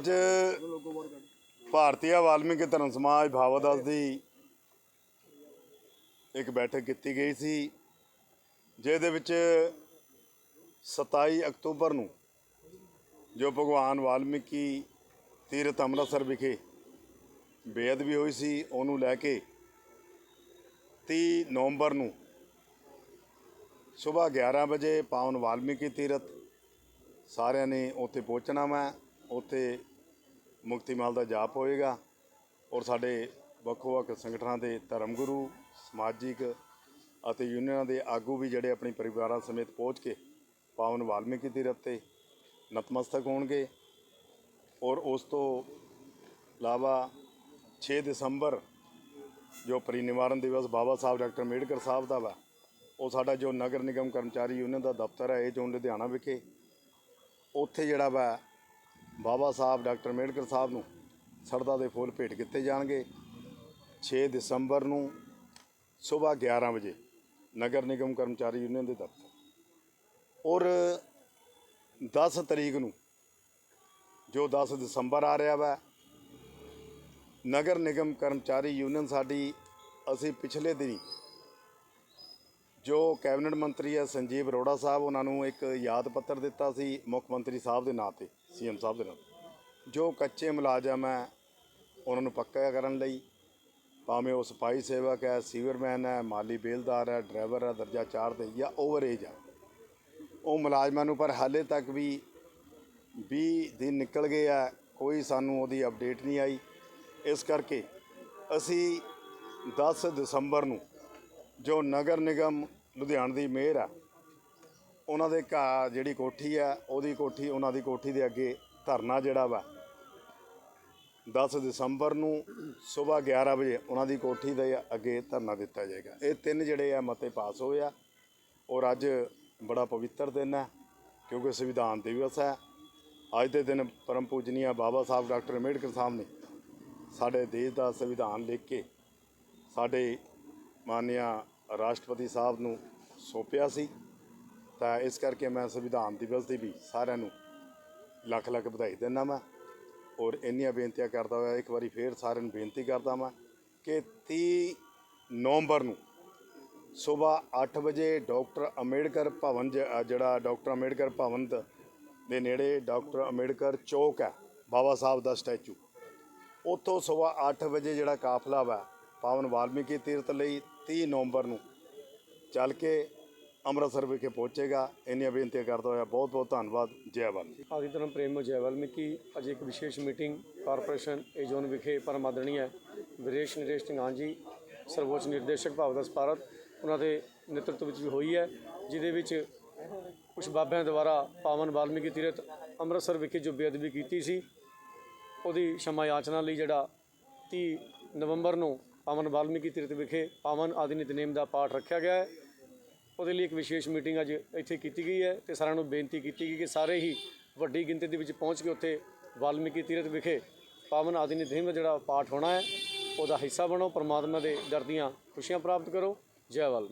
ਅੱਜ ਭਾਰਤੀय ਵਾਲਮੀਕੀ ਧਰਮ ਸਮਾਜ ਭਾਵਦਾਸ ਦੀ ਇੱਕ ਬੈਠਕ ਕੀਤੀ ਗਈ ਸੀ, ਜਿਹਦੇ ਵਿੱਚ 27 ਅਕਤੂਬਰ ਨੂੰ ਜੋ ਭਗਵਾਨ ਵਾਲਮੀਕੀ ਤੀਰਥ ਅੰਮ੍ਰਿਤਸਰ ਵਿਖੇ ਬੇਅਦ ਵੀ ਹੋਈ ਸੀ, ਉਹਨੂੰ ਲੈ ਕੇ 30 ਨਵੰਬਰ ਨੂੰ ਸਵੇਰ 11 ਵਜੇ ਪਾਵਨ ਵਾਲਮੀਕੀ ਤੀਰਥ ਸਾਰਿਆਂ ਨੇ ਉੱਥੇ ਪਹੁੰਚਣਾ ਵਾ, ਉੱਥੇ ਮੁਕਤੀ ਮਾਲ ਦਾ ਜਾਪ ਹੋਏਗਾ ਔਰ ਸਾਡੇ ਵੱਖੋ ਵੱਖ ਸੰਗਠਨਾਂ ਦੇ ਧਰਮ ਗੁਰੂ ਸਮਾਜਿਕ ਅਤੇ ਯੂਨੀਅਨਾਂ ਦੇ ਆਗੂ ਵੀ ਜਿਹੜੇ ਆਪਣੇ ਪਰਿਵਾਰਾਂ ਸਮੇਤ ਪਹੁੰਚ ਕੇ ਪਾਵਨ ਵਾਲਮੀਕੀ ਤੀਰਥ ਤੇ ਨਤਮਸਤਕ ਹੋਣਗੇ ਔਰ ਉਸ ਤੋਂ ਇਲਾਵਾ 6 ਦਸੰਬਰ, ਜੋ ਪਰਿਨਿਵਾਰਨ ਦਿਵਸ ਬਾਬਾ ਸਾਹਿਬ ਡਾਕਟਰ ਅੰਬੇਡਕਰ ਸਾਹਿਬ ਦਾ ਵਾ, ਉਹ ਸਾਡਾ ਜੋ ਨਗਰ ਨਿਗਮ ਕਰਮਚਾਰੀ ਯੂਨੀਅਨ ਦਾ ਦਫ਼ਤਰ ਹੈ, ਇਹ ਜੋਨ ਲੁਧਿਆਣਾ ਵਿਖੇ, ਉੱਥੇ ਜਿਹੜਾ ਵਾ ਬਾਬਾ ਸਾਹਿਬ, ਡਾਕਟਰ ਅੰਬੇਡਕਰ ਸਾਹਿਬ ਨੂੰ ਸਰਦਾ ਦੇ ਫੁੱਲ ਭੇਟ ਕੀਤੇ ਜਾਣਗੇ। 6 ਦਸੰਬਰ ਨੂੰ ਸਵੇਰ 11 ਵਜੇ ਨਗਰ ਨਿਗਮ ਕਰਮਚਾਰੀ ਯੂਨੀਅਨ ਦੇ ਦਫ਼ਤਰ। ਔਰ 10 ਤਰੀਕ ਨੂੰ ਜੋ 10 ਦਸੰਬਰ ਆ ਰਿਹਾ ਵਾ, ਨਗਰ ਨਿਗਮ ਕਰਮਚਾਰੀ ਯੂਨੀਅਨ ਸਾਡੀ ਅਸੀਂ ਪਿਛਲੇ ਦਿਨੀ ਜੋ ਕੈਬਨਿਟ ਮੰਤਰੀ ਹੈ ਸੰਜੀਵ ਅਰੋੜਾ ਸਾਹਿਬ, ਉਹਨਾਂ ਨੂੰ ਇੱਕ ਯਾਦ ਪੱਤਰ ਦਿੱਤਾ ਸੀ ਮੁੱਖ ਮੰਤਰੀ ਸਾਹਿਬ ਦੇ ਨਾਂ ਤੇ, ਸੀਐਮ ਸਾਹਿਬ ਦੇ ਨਾਂ ਜੋ ਕੱਚੇ ਮੁਲਾਜ਼ਮ ਹੈ, ਉਹਨਾਂ ਨੂੰ ਪੱਕਾ ਕਰਨ ਲਈ, ਭਾਵੇਂ ਉਹ ਸਫ਼ਾਈ ਸੇਵਕ ਹੈ, ਸੀਵਰਮੈਨ ਹੈ, ਮਾਲੀ ਬੇਲਦਾਰ ਹੈ, ਡਰਾਈਵਰ ਹੈ, ਦਰਜਾ 4 ਤੇ ਜਾਂ ਓਵਰ ਏਜ ਹੈ, ਉਹ ਮੁਲਾਜ਼ਮਾਂ ਨੂੰ ਪਰ ਹਾਲੇ ਤੱਕ ਵੀ 20 ਦਿਨ ਨਿਕਲ ਗਏ ਆ, ਕੋਈ ਸਾਨੂੰ ਉਹਦੀ ਅਪਡੇਟ ਨਹੀਂ ਆਈ। ਇਸ ਕਰਕੇ ਅਸੀਂ 10 ਦਸੰਬਰ ਨੂੰ ਜੋ ਨਗਰ ਨਿਗਮ ਲੁਧਿਆਣਾ ਦੀ ਮੇਅਰ ਆ, ਉਹਨਾਂ ਦੇ ਘਰ ਜਿਹੜੀ ਕੋਠੀ ਆ, ਉਹਦੀ ਕੋਠੀ, ਉਹਨਾਂ ਦੀ ਕੋਠੀ ਦੇ ਅੱਗੇ ਧਰਨਾ ਜਿਹੜਾ ਵਾ 10 ਦਸੰਬਰ ਨੂੰ ਸਵੇਰ 11 ਵਜੇ ਉਹਨਾਂ ਦੀ ਕੋਠੀ ਦੇ ਅੱਗੇ ਧਰਨਾ ਦਿੱਤਾ ਜਾਏਗਾ। ਇਹ ਤਿੰਨ ਜਿਹੜੇ ਆ ਮਤੇ ਪਾਸ ਹੋਏ ਆ। ਔਰ ਅੱਜ ਬੜਾ ਪਵਿੱਤਰ ਦਿਨ ਹੈ ਕਿਉਂਕਿ ਸੰਵਿਧਾਨ ਦਿਵਸ ਹੈ ਅੱਜ ਦੇ ਦਿਨ ਪਰਮ ਪੂਜਨੀਆ ਬਾਬਾ ਸਾਹਿਬ ਡਾਕਟਰ ਅੰਬੇਡਕਰ ਸਾਹਿਬ ਨੇ ਸਾਡੇ ਦੇਸ਼ ਦਾ ਸੰਵਿਧਾਨ ਲਿਖ ਕੇ ਸਾਡੇ ਮਾਨਿਆ ਰਾਸ਼ਟਰਪਤੀ ਸਾਹਿਬ ਨੂੰ ਸੌਂਪਿਆ ਸੀ, ਤਾਂ ਇਸ ਕਰਕੇ ਮੈਂ ਸੰਵਿਧਾਨ ਦਿਵਸ ਦੀ ਵੀ ਸਾਰਿਆਂ ਨੂੰ ਲੱਖ ਲੱਖ ਵਧਾਈ ਦਿੰਦਾ ਮੈਂ ਔਰ ਇੰਨੀਆਂ ਬੇਨਤੀਆਂ ਕਰਦਾ ਹੋਇਆ, ਇੱਕ ਵਾਰੀ ਫੇਰ ਸਾਰਿਆਂ ਨੂੰ ਬੇਨਤੀ ਕਰਦਾ ਮੈਂ ਕਿ 30 ਨਵੰਬਰ ਨੂੰ ਸਵੇਰ 8 ਵਜੇ ਡਾਕਟਰ ਅੰਬੇਡਕਰ ਭਵਨ ਜਿਹੜਾ ਡਾਕਟਰ ਅੰਬੇਡਕਰ ਭਵਨ ਦੇ ਨੇੜੇ ਡਾਕਟਰ ਅੰਬੇਡਕਰ ਚੌਕ ਹੈ, ਬਾਬਾ ਸਾਹਿਬ ਦਾ ਸਟੈਚੂ। ਉੱਥੋਂ ਸਵੇਰ 8 ਵਜੇ ਜਿਹੜਾ ਕਾਫਲਾ ਵਾ ਪਾਵਨ ਵਾਲਮੀਕੀ ਤੀਰਥ ਲਈ 30 ਨਵੰਬਰ ਨੂੰ ਚੱਲ ਕੇ ਅੰਮ੍ਰਿਤਸਰ ਵਿਖੇ ਪਹੁੰਚੇਗਾ। ਇੰਨੀਆਂ ਬੇਨਤੀਆਂ ਕਰਦਾ ਹੋਇਆ ਬਹੁਤ ਬਹੁਤ ਧੰਨਵਾਦ। ਜੈ ਵਾਲਮੀਕੀ। ਆਦਿ ਧਰਮ ਪ੍ਰੇਮ ਜੈ ਵਾਲਮੀਕੀ, ਅੱਜ ਇੱਕ ਵਿਸ਼ੇਸ਼ ਮੀਟਿੰਗ ਕਾਰਪੋਰੇਸ਼ਨ ਏਜ਼ੋਨ ਵਿਖੇ ਪਰਮ ਆਦਰਣੀय ਵਿਰੇਸ਼ ਨਰੇਸ਼ ਢਿੰਗਾਨ ਜੀ ਸਰਵੋੱਚ ਨਿਰਦੇਸ਼ਕ ਭਾਵਦਾਸ ਭਾਰਤ, ਉਹਨਾਂ ਦੇ ਨੇਤਰਤਵ ਵਿੱਚ ਵੀ ਹੋਈ ਹੈ, ਜਿਹਦੇ ਵਿੱਚ ਕੁਝ ਬਾਬਿਆਂ ਦੁਆਰਾ ਪਾਵਨ ਵਾਲਮੀਕੀ ਤੀਰਥ ਅੰਮ੍ਰਿਤਸਰ ਵਿਖੇ ਜੋ ਬੇਅਦਬੀ ਕੀਤੀ ਸੀ, ਉਹਦੀ ਸ਼ਮਾ ਯਾਚਨਾ ਲਈ ਜਿਹੜਾ 30 ਨਵੰਬਰ ਨੂੰ ਪਾਵਨ ਵਾਲਮੀਕੀ ਤੀਰਥ ਵਿਖੇ ਪਾਵਨ ਆਦਿ ਨਿਤਨੇਮ ਦਾ ਪਾਠ ਰੱਖਿਆ ਗਿਆ ਹੈ। ਉਹਦੇ ਲਈ ਇੱਕ ਵਿਸ਼ੇਸ਼ ਮੀਟਿੰਗ ਅੱਜ ਇੱਥੇ ਕੀਤੀ ਗਈ ਹੈ ਤੇ ਸਾਰਿਆਂ ਨੂੰ ਬੇਨਤੀ ਕੀਤੀ ਗਈ ਕਿ ਸਾਰੇ ਹੀ ਵੱਡੀ ਗਿਣਤੀ ਦੇ ਵਿੱਚ ਪਹੁੰਚ ਕੇ ਉੱਥੇ ਵਾਲਮੀਕੀ ਤੀਰਥ ਵਿਖੇ ਪਾਵਨ ਆਦਿ ਨਿਧਿਮ ਦਾ ਜਿਹੜਾ ਪਾਠ ਹੋਣਾ ਹੈ, ਉਹਦਾ ਹਿੱਸਾ ਬਣੋ, ਪਰਮਾਤਮਾ ਦੇ ਦਰ ਦੀਆਂ ਖੁਸ਼ੀਆਂ ਪ੍ਰਾਪਤ ਕਰੋ। ਜੈ ਵਾਲਮੀਕੀ।